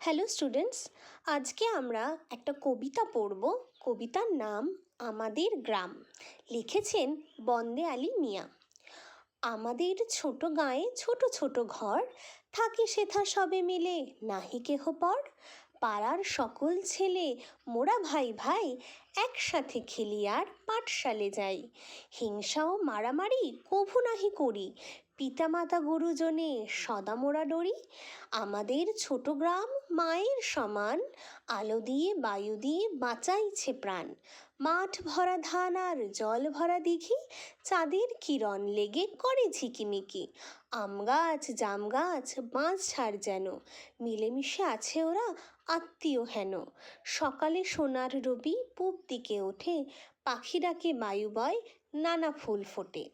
Hello students আজকে আমরা একটা কবিতা পড়ব। কবিতার নাম আমাদের গ্রাম। লিখেছেন বন্দে আলী মিয়া। আমাদের ছোট গাঁয়ে ছোট ছোট ঘর। থাকে সেথা সবে মিলে, নাহি কেহ পর। পাড়ার সকল ছেলে, মোরা ভাই ভাই, একসাথে খেলি আর পাঠশালে যাই। হিংসা ও মারামারি, কভু নাহি করি। পিতামাতা গুরুজনে সদা মোরা ডরি আমাদের ছোট গ্রাম মায়ের সমান, আলো দিয়ে, বায়ু দিয়ে বাঁচাইছে প্রাণ। মাঠ ভরা ধান আর জল ভরা দিঘি, চাঁদের কিরণ লেগে করে ঝিকিমিকি। আম গাছ, জাম গাছ বাঁশ ছাড় যেন, মিলেমিশে আছে ওরা আত্মীয় হেন। সকালে সোনার রবি, পূব দিকে ওঠে, পাখিরাকে বায়ু বয় নানা ফুল ফোটে।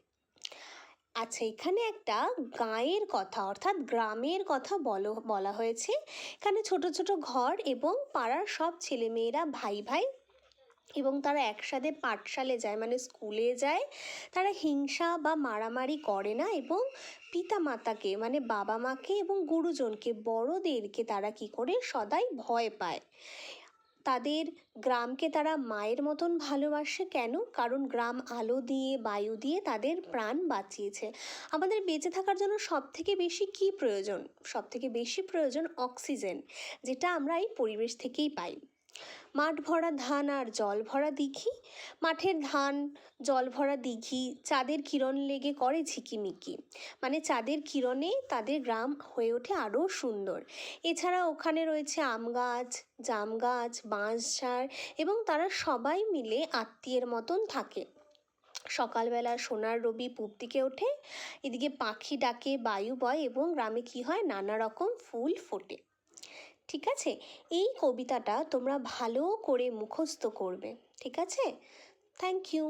আচ্ছা এখানে একটা গাঁয়ের কথা, অর্থাৎ গ্রামের কথা বলো, বলা হয়েছে। এখানে ছোট ছোট ঘর এবং পাড়ার সব ছেলেমেয়েরা ভাই ভাই এবং তারা একসাথে পাঠশালে যায় মানে স্কুলে যায়। তারা হিংসা বা মারামারি করে না এবং পিতা মাতাকে মানে বাবা মাকে এবং গুরুজনকে, বড়দেরকে তারা কি করে? সদাই ভয় পায়। তাদের গ্রামকে তারা মায়ের মতন ভালোবাসে কেন? কারণ গ্রাম আলো দিয়ে, বায়ু দিয়ে তাদের প্রাণ বাঁচিয়েছে। আমাদের বেঁচে থাকার জন্য সব থেকে বেশি কি প্রয়োজন? সব থেকে বেশি প্রয়োজন অক্সিজেন, যেটা আমরা এই পরিবেশ থেকেই পাই। মাঠ ভরা ধান আর জল ভরা দিঘি? মাঠের ধান, জল ভরা দিঘি, চাঁদের কিরণ লেগে করে ঝিকিমিকি। মানে চাঁদের কিরণে তাদের গ্রাম হয়ে ওঠে আরও সুন্দর। এছাড়া ওখানে রয়েছে আম গাছ, জাম গাছ বাঁশঝাড় এবং তারা সবাই মিলে আত্মীয়ের মতন থাকে। সকালবেলা সোনার রবি পূব দিকে ওঠে। এদিকে পাখি ডাকে, বায়ু বয় এবং গ্রামে কী হয়? নানা রকম ফুল ফোটে। ঠিক আছে? এই কবিতাটা তোমরা ভালো করে মুখস্থ করবে ঠিক আছে? Thank you